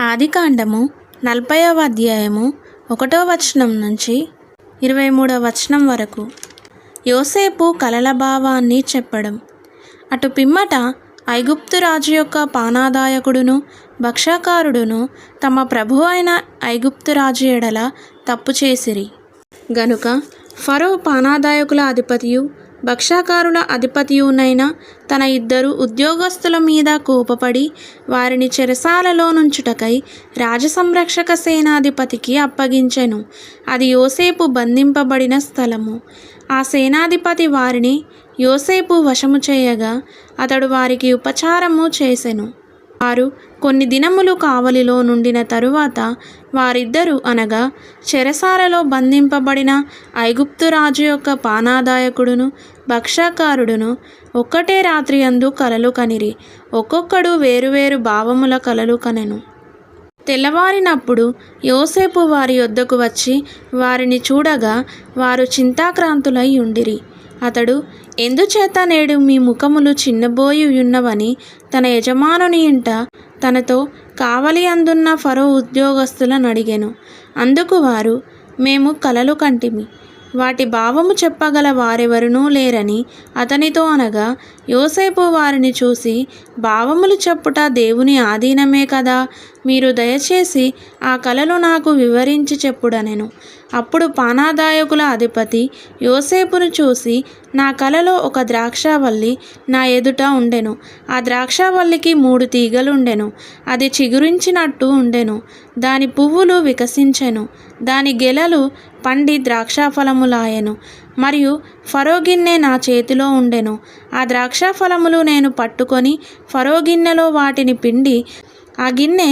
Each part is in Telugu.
ఆదికాండము నలభైవ అధ్యాయము ఒకటో వచనం నుంచి ఇరవై మూడవ వచనం వరకు. యోసేపు కలల భావాన్ని చెప్పడం. అటు పిమ్మట ఐగుప్తు రాజు యొక్క పానాదాయకుడును భక్షాకారుడును తమ ప్రభు అయిన ఐగుప్తు రాజు ఎడల తప్పు చేసిరి. గనుక ఫరో పానాదాయకుల అధిపతియు భక్షాకారుల అధిపతియునైన తన ఇద్దరు ఉద్యోగస్తుల మీద కోపపడి వారిని చెరసాలలో నుంచుటకై రాజసంరక్షక సేనాధిపతికి అప్పగించెను. అది యోసేపు బంధింపబడిన స్థలము. ఆ సేనాధిపతి వారిని యోసేపు వశము చేయగా అతడు వారికి ఉపచారము చేసెను. వారు కొన్ని దినములు కావలిలో నుండిన తరువాత వారిద్దరూ అనగా చెరసాలలో బంధింపబడిన ఐగుప్తు రాజు యొక్క పానాదాయకుడును భక్షాకారుడును ఒక్కటే రాత్రి అందు కలలు కనిరి ఒక్కొక్కడు వేరువేరు భావముల కలలు కనెను. తెల్లవారినప్పుడు యోసేపు వారి యొద్దకు వచ్చి వారిని చూడగా వారు చింతాక్రాంతులై ఉండిరి. అతడు ఎందుచేత నేడు మీ ముఖములు చిన్నబోయి ఉన్నవని తన యజమానుని ఇంట తనతో కావలి అందున్న ఫరో ఉద్యోగస్తులను అడిగాను. అందుకు వారు మేము కలలు కంటిమి. వాటి భావము చెప్పగల వారెవరునూ లేరని అతనితో అనగా యోసేపు వారిని చూసి భావములు చెప్పుట దేవుని ఆధీనమే కదా? మీరు దయచేసి ఆ కలలు నాకు వివరించి చెప్పుడనెను. అప్పుడు పానాదాయకుల అధిపతి యోసేపును చూసి నా కలలో ఒక ద్రాక్షావల్లి నా ఎదుట ఉండెను. ఆ ద్రాక్షావల్లికి మూడు తీగలుండెను. అది చిగురించినట్టు ఉండెను. దాని పువ్వులు వికసించెను. దాని గెలలు పండి ద్రాక్షాఫలములాయెను. మరియు ఫరోగిన్నె నా చేతిలో ఉండెను. ఆ ద్రాక్ష ఫలములు నేను పట్టుకొని ఫరో గిన్నెలో వాటిని పిండి ఆ గిన్నె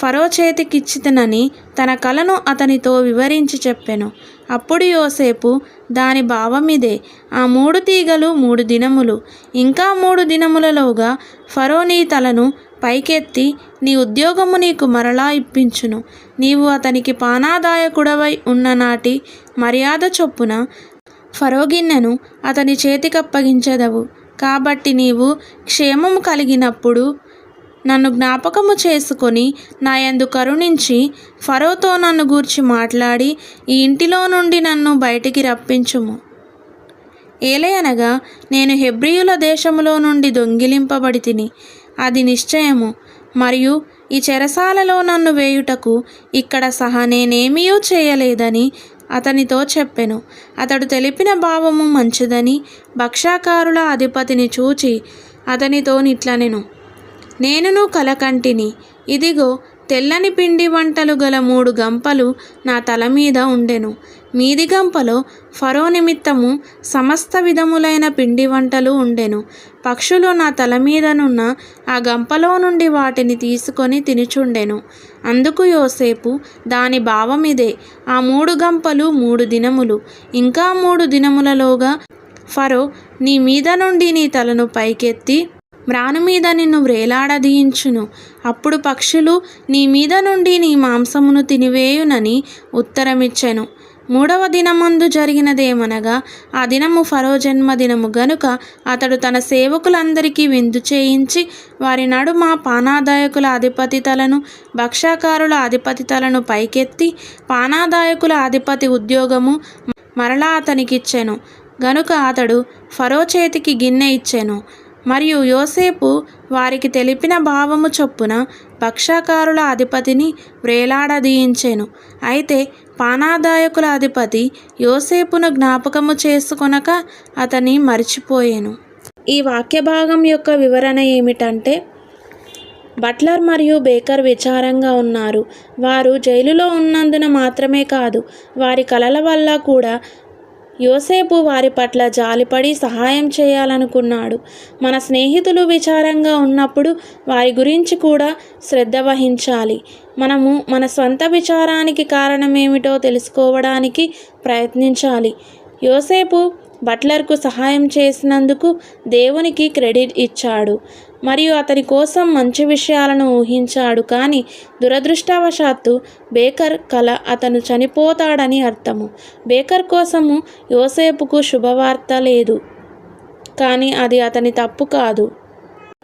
ఫరో చేతికిచ్చితనని తన కలను అతనితో వివరించి చెప్పెను. అప్పుడు యోసేపు దాని భావమిదే ఆ మూడు తీగలు మూడు దినములు. ఇంకా మూడు దినములలోగా ఫరో నీ తలను పైకెత్తి నీ ఉద్యోగము నీకు మరలా ఇప్పించును. నీవు అతనికి పానాదాయకుడవై ఉన్న నాటి మర్యాద చొప్పున ఫరో గిన్నెను అతని చేతికప్పగించెదవు. కాబట్టి నీవు క్షేమము కలిగినప్పుడు నన్ను జ్ఞాపకము చేసుకొని నాయందు కరుణించి ఫరోతో నన్ను గూర్చి మాట్లాడి ఈ ఇంటిలో నుండి నన్ను బయటికి రప్పించుము. ఏలయనగా నేను హెబ్రియుల దేశములో నుండి దొంగిలింపబడి తిని అది నిశ్చయము. మరియు ఈ చెరసాలలో నన్ను వేయుటకు ఇక్కడ సహా నేనేమీయూ చేయలేదని అతనితో చెప్పెను. అతడు తెలిపిన భావము మంచిదని భక్షాకారుల అధిపతిని చూచి అతనితో నిట్లనెను. నేనును కలకంటిని. ఇదిగో తెల్లని పిండి వంటలు గల మూడు గంపలు నా తల మీద ఉండెను. మీది గంపలో ఫరో నిమిత్తము సమస్త విధములైన పిండి వంటలు ఉండెను. పక్షులు నా తల మీదనున్న ఆ గంపలో నుండి వాటిని తీసుకొని తినుచుండెను. అందుకు యోసేపు దాని భావమిదే. ఆ మూడు గంపలు మూడు దినములు. ఇంకా మూడు దినములలోగా ఫరో నీ మీద నుండి నీ తలను పైకెత్తి మ్రాను మీద నిన్ను వ్రేలాడదీయించును అప్పుడు పక్షులు నీ మీద నుండి నీ మాంసమును తినివేయునని ఉత్తరమిచ్చెను. మూడవ దినమందు జరిగినదేమనగా ఆ దినము ఫరో జన్మదినము గనుక అతడు తన సేవకులందరికీ విందు చేయించి వారి నడుమ పానాదాయకుల అధిపతి తలను భక్షాకారుల అధిపతి తలను పైకెత్తి పానాదాయకుల అధిపతి ఉద్యోగము మరలా అతనికిచ్చెను. గనుక అతడు ఫరో చేతికి గిన్నె ఇచ్చెను. మరియు యోసేపు వారికి తెలిపిన భావము చొప్పున పక్షాకారుల అధిపతిని వ్రేలాడదీయించెను. అయితే పానాదాయకుల అధిపతి యోసేపును జ్ఞాపకము చేసుకొనక అతని మరిచిపోయాను. ఈ వాక్య భాగం యొక్క వివరణ ఏమిటంటే బట్లర్ మరియు బేకర్ విచారంగా ఉన్నారు. వారు జైలులో ఉన్నందున మాత్రమే కాదు వారి కలల వల్ల కూడా యోసేపు వారి పట్ల జాలిపడి సహాయం చేయాలనుకున్నాడు. మన స్నేహితులు విచారంగా ఉన్నప్పుడు వారి గురించి కూడా శ్రద్ధ వహించాలి. మనము మన స్వంత విచారానికి కారణమేమిటో తెలుసుకోవడానికి ప్రయత్నించాలి. యోసేపు బట్లర్కు సహాయం చేసినందుకు దేవునికి క్రెడిట్ ఇచ్చాడు. మరియు అతని కోసం మంచి విషయాలను ఊహించాడు. కానీ దురదృష్టవశాత్తు బేకర్ కల అతను చనిపోతాడని అర్థము. బేకర్ కోసము యోసేపుకు శుభవార్త లేదు. కానీ అది అతని తప్పు కాదు.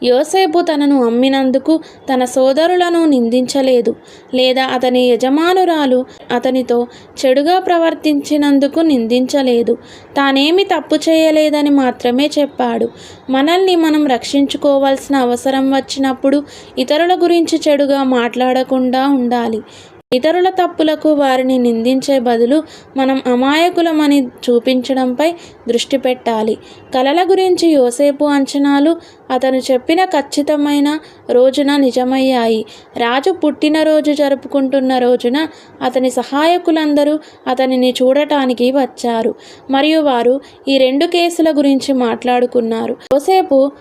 యోసేపు తనను అమ్మినందుకు తన సోదరులను నిందించలేదు లేదా అతని యజమానురాలు అతనితో చెడుగా ప్రవర్తించినందుకు నిందించలేదు. తానేమి తప్పు చేయలేదని మాత్రమే చెప్పాడు. మనల్ని మనం రక్షించుకోవాల్సిన అవసరం వచ్చినప్పుడు ఇతరుల గురించి చెడుగా మాట్లాడకుండా ఉండాలి. ఇతరుల తప్పులకు వారిని నిందించే బదులు మనం అమాయకులమని చూపించడంపై దృష్టి పెట్టాలి. కలల గురించి యోసేపు అంచనాలు అతను చెప్పిన ఖచ్చితమైన రోజున నిజమయ్యాయి. రాజు పుట్టినరోజు జరుపుకుంటున్న రోజున అతని సహాయకులందరూ అతనిని చూడటానికి వచ్చారు. మరియు వారు ఈ రెండు కేసుల గురించి మాట్లాడుకున్నారు. యోసేపు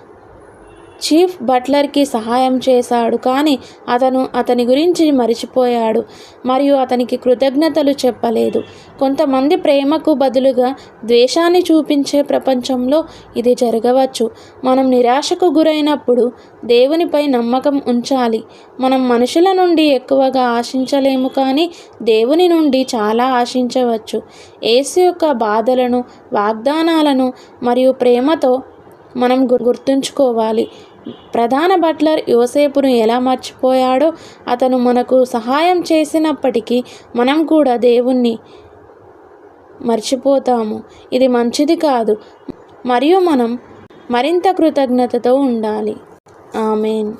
చీఫ్ బట్లర్కి సహాయం చేశాడు కానీ అతను అతని గురించి మరిచిపోయాడు మరియు అతనికి కృతజ్ఞతలు చెప్పలేదు. కొంతమంది ప్రేమకు బదులుగా ద్వేషాన్ని చూపించే ప్రపంచంలో ఇది జరగవచ్చు. మనం నిరాశకు గురైనప్పుడు దేవునిపై నమ్మకం ఉంచాలి. మనం మనుషుల నుండి ఎక్కువగా ఆశించలేము కానీ దేవుని నుండి చాలా ఆశించవచ్చు. ఏసు యొక్క బాధలను వాగ్దానాలను మరియు ప్రేమతో మనం గు- గుర్తుంచుకోవాలి. ప్రధాన బట్లర్ యువసేపును ఎలా మర్చిపోయాడో అతను మనకు సహాయం చేసినప్పటికీ మనం కూడా దేవుణ్ణి మర్చిపోతాము. ఇది మంచిది కాదు. మరియు మనం మరింత కృతజ్ఞతతో ఉండాలి. ఆమెన్.